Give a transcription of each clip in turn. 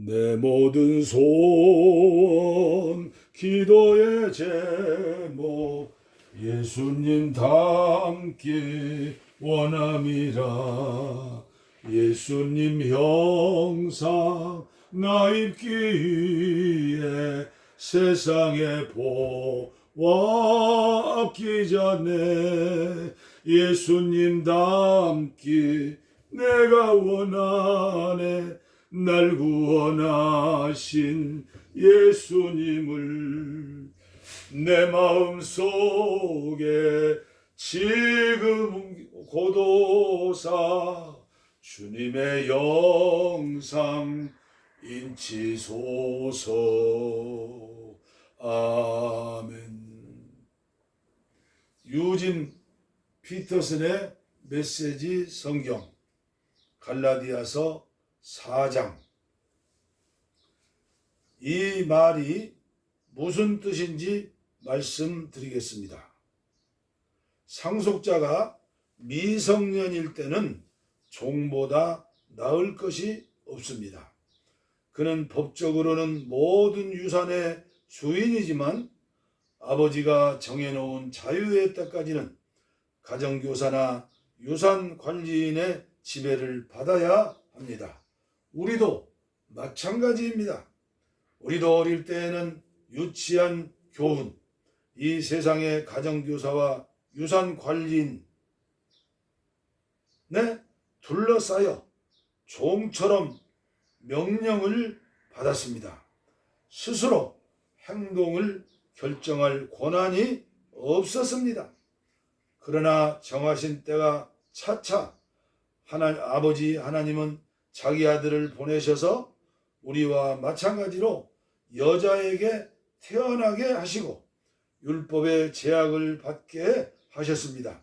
내 모든 소원 기도의 제목 예수님 닮기 원함이라. 예수님 형상 나 입기 위해 세상에 보았기 전에 예수님 닮기 내가 원하네 날 구원하신 예수님을 내 마음 속에 지금 고도사 주님의 영상 인치소서. 아멘. 유진 피터슨의 메시지 성경 갈라디아서 4장 이 말이 무슨 뜻인지 말씀드리겠습니다. 상속자가 미성년일 때는 종보다 나을 것이 없습니다. 그는 법적으로는 모든 유산의 주인이지만 아버지가 정해놓은 자유의 때까지는 가정교사나 유산 관리인의 지배를 받아야 합니다. 우리도 마찬가지입니다. 우리도 어릴 때에는 유치한 교훈, 이 세상의 가정교사와 유산 관리인, 네, 둘러싸여 종처럼 명령을 받았습니다. 스스로 행동을 결정할 권한이 없었습니다. 그러나 정하신 때가 차차 하나, 아버지 하나님은 자기 아들을 보내셔서 우리와 마찬가지로 여자에게 태어나게 하시고 율법의 제약을 받게 하셨습니다.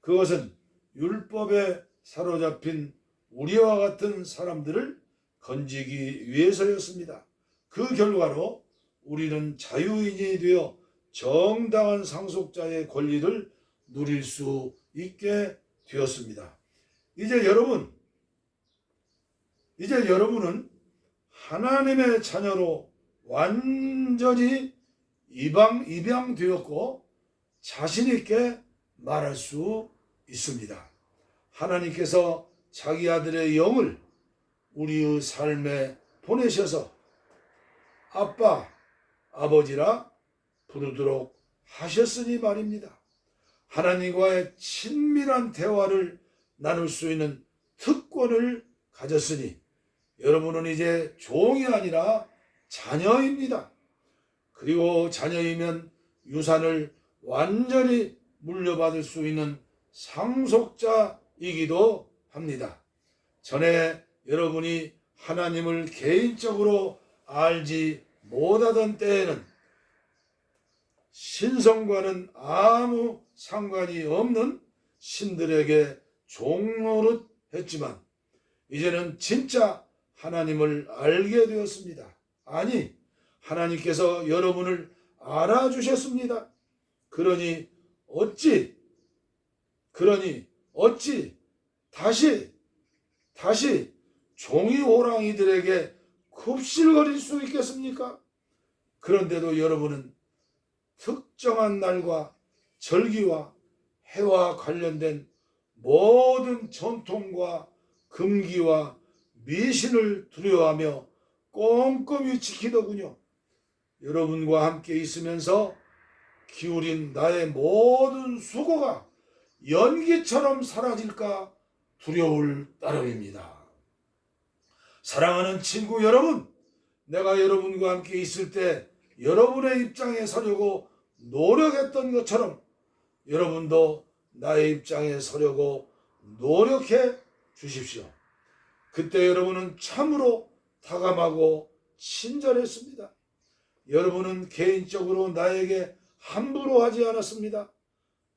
그것은 율법에 사로잡힌 우리와 같은 사람들을 건지기 위해서였습니다. 그 결과로 우리는 자유인이 되어 정당한 상속자의 권리를 누릴 수 있게 되었습니다. 이제 여러분, 이제 여러분은 하나님의 자녀로 완전히 입양, 입양되었고 자신있게 말할 수 있습니다. 하나님께서 자기 아들의 영을 우리의 삶에 보내셔서 아빠, 아버지라 부르도록 하셨으니 말입니다. 하나님과의 친밀한 대화를 나눌 수 있는 특권을 가졌으니 여러분은 이제 종이 아니라 자녀입니다. 그리고 자녀이면 유산을 완전히 물려받을 수 있는 상속자이기도 합니다. 전에 여러분이 하나님을 개인적으로 알지 못하던 때에는 신성과는 아무 상관이 없는 신들에게 종노릇 했지만 이제는 진짜 하나님을 알게 되었습니다. 아니, 하나님께서 여러분을 알아주셨습니다. 그러니 어찌, 그러니 어찌 다시, 다시 종이 호랑이들에게 굽실거릴 수 있겠습니까? 그런데도 여러분은 특정한 날과 절기와 해와 관련된 모든 전통과 금기와 미신을 두려워하며 꼼꼼히 지키더군요. 여러분과 함께 있으면서 기울인 나의 모든 수고가 연기처럼 사라질까 두려울 따름입니다. 사랑하는 친구 여러분, 내가 여러분과 함께 있을 때 여러분의 입장에 서려고 노력했던 것처럼 여러분도 나의 입장에 서려고 노력해 주십시오. 그때 여러분은 참으로 다감하고 친절했습니다. 여러분은 개인적으로 나에게 함부로 하지 않았습니다.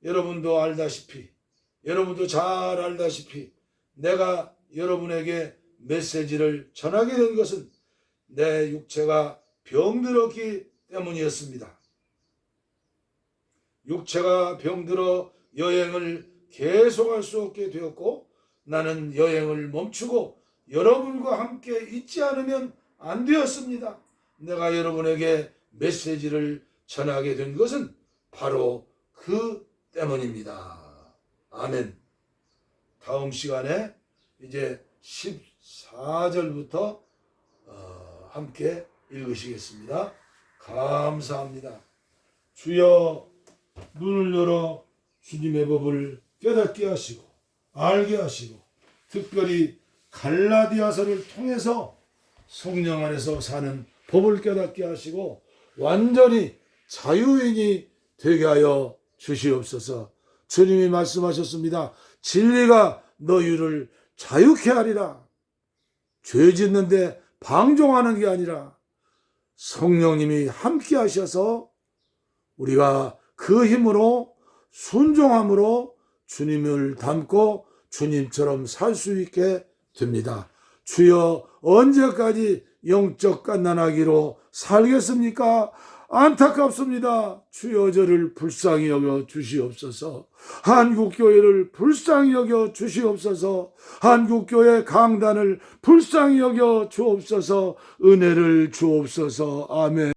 여러분도 알다시피, 여러분도 잘 알다시피, 내가 여러분에게 메시지를 전하게 된 것은 내 육체가 병들었기 때문이었습니다. 육체가 병들어 여행을 계속할 수 없게 되었고 나는 여행을 멈추고 여러분과 함께 있지 않으면 안 되었습니다. 내가 여러분에게 메시지를 전하게 된 것은 바로 그 때문입니다. 아멘. 다음 시간에 이제 14절부터 어, 함께 읽으시겠습니다. 감사합니다. 주여 눈을 열어 주님의 법을 깨닫게 하시고 알게 하시고 특별히 갈라디아서를 통해서 성령 안에서 사는 법을 깨닫게 하시고 완전히 자유인이 되게 하여 주시옵소서. 주님이 말씀하셨습니다. 진리가 너희를 자유케 하리라. 죄 짓는데 방종하는 게 아니라 성령님이 함께 하셔서 우리가 그 힘으로 순종함으로 주님을 닮고 주님처럼 살 수 있게 됩니다. 주여 언제까지 영적 갓난아기로 살겠습니까? 안타깝습니다. 주여 저를 불쌍히 여겨 주시옵소서. 한국교회를 불쌍히 여겨 주시옵소서. 한국교회 강단을 불쌍히 여겨 주옵소서. 은혜를 주옵소서. 아멘.